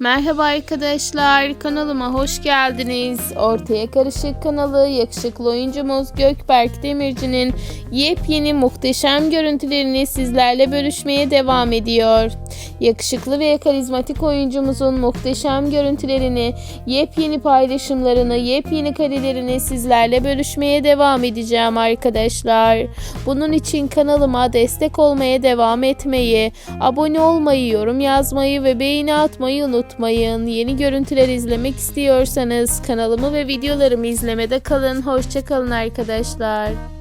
Merhaba arkadaşlar, kanalıma hoş geldiniz. Ortaya Karışık kanalı yakışıklı oyuncumuz Gökberk Demirci'nin yepyeni muhteşem görüntülerini sizlerle bölüşmeye devam ediyor. Yakışıklı ve karizmatik oyuncumuzun muhteşem görüntülerini, yepyeni paylaşımlarını, yepyeni karelerini sizlerle bölüşmeye devam edeceğim arkadaşlar. Bunun için kanalıma destek olmaya devam etmeyi, abone olmayı, yorum yazmayı ve beğeni atmayı unutmayın. Yeni görüntüler izlemek istiyorsanız kanalımı ve videolarımı izlemede kalın. Hoşçakalın arkadaşlar.